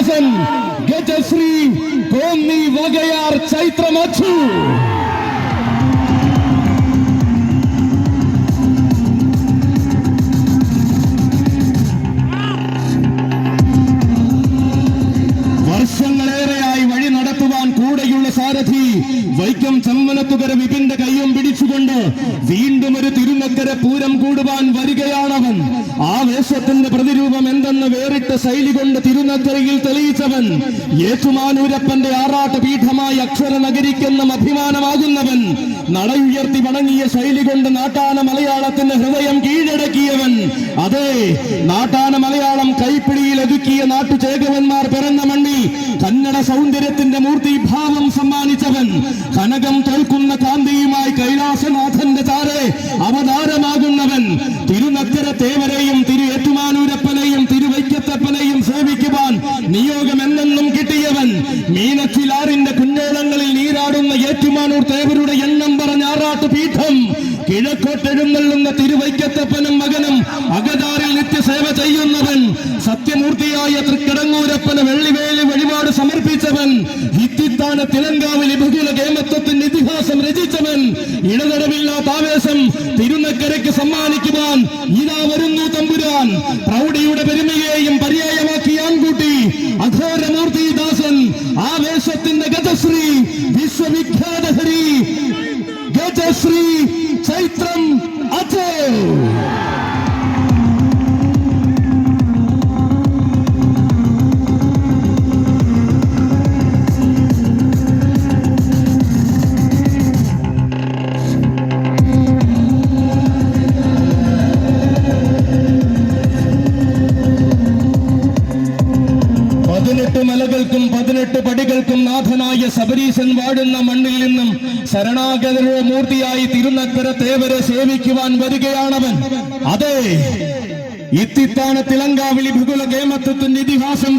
ദാസൻ ഗജശ്രീ കോന്നി വകയാർ ചൈത്രമച്ചു. വൈക്കം ചമ്മനത്തുകര വിപിന്റെ കയ്യും പിടിച്ചുകൊണ്ട് വീണ്ടും ഒരു തിരുനക്കര പൂരം കൂടുവാൻ വരികയാണവൻ. ആവേശത്തിന്റെ പ്രതിരൂപം എന്തെന്ന് വേറിട്ട ശൈലി കൊണ്ട് തിരുനക്കരയിൽ തെളിയിച്ചവൻ യേശുമാനൂരപ്പന്റെ ആറാട്ട് പീഠമായി അക്ഷര നഗരിക്കെന്നും അഭിമാനമാകുന്നവൻ നടയുയർത്തി വണങ്ങിയ ശൈലി കൊണ്ട് നാട്ടാന മലയാളത്തിന്റെ ഹൃദയം കീഴടക്കിയവൻ. അതെ നാട്ടാന മലയാളം കൈപ്പിടിയിൽ ഒതുക്കിയ നാട്ടുചേകവന്മാർ പിറന്ന മണ്ണിൽ സൗന്ദര്യത്തിന്റെ മൂർത്തിഭാവം സമ്മാനിച്ചവൻ. കനകം തോൽക്കുന്ന കാന്തിയുമായി കൈലാസനാഥന്റെ താരെ അവതാരമാകുന്നവൻ. തിരുനക്കര തേവരെയും തിരു ഏറ്റുമാനൂരപ്പനെയും തിരുവൈക്കത്തപ്പനെയും സേവിക്കുവാൻ നിയോഗം എന്നെന്നും കിട്ടിയവൻ മീനച്ചിലാറിന്റെ കുഞ്ഞോളങ്ങളിൽ നീരാടുന്ന ഏറ്റുമാനൂർ തേവരുടെ എണ്ണം പറഞ്ഞ ആറാട്ട് പീഠം. കിഴക്കോട്ടെഴുന്നള്ളുന്ന തിരുവൈക്കത്തപ്പനും മകനും അകതാറിൽ നിത്യസേവ ചെയ്യുന്നവൻ. സത്യമൂർത്തിയായ തൃക്കടങ്ങൂരപ്പന് വഴിപാട് ഹിത്തിത്താന തിലങ്കാവിൽ ബഹുല കേമത്വത്തിന്റെ ഇതിഹാസം രചിച്ചവൻ ഇടതടവില്ലാത്ത ആവേശം തിരുനക്കരയ്ക്ക് സമ്മാനിക്കുവാൻ ഇതാ വരുന്നു തമ്പുരാൻ. പ്രൗഢിയുടെ പെരുമയെയും പര്യായമാക്കി ആൺകുട്ടി അഘോരമൂർത്തി ദാസൻ ആവേശത്തിന്റെ ഗജശ്രീ വിശ്വവിഖ്യാത ഹരി ഗജശ്രീ ചൈത്രം അജോ നാഥനായ ശബരീശൻ വാഴുന്ന മണ്ണിൽ നിന്നും ശരണാഗതരുടെ മൂർത്തിയായി തിരുനക്കര തേവരെ സേവിക്കുവാൻ വരികയാണവൻ. അതെ ഇത്തിത്താന തിലങ്കാവിളി ഭുകുല കേമത്വത്തിന്റെ ഇതിഹാസം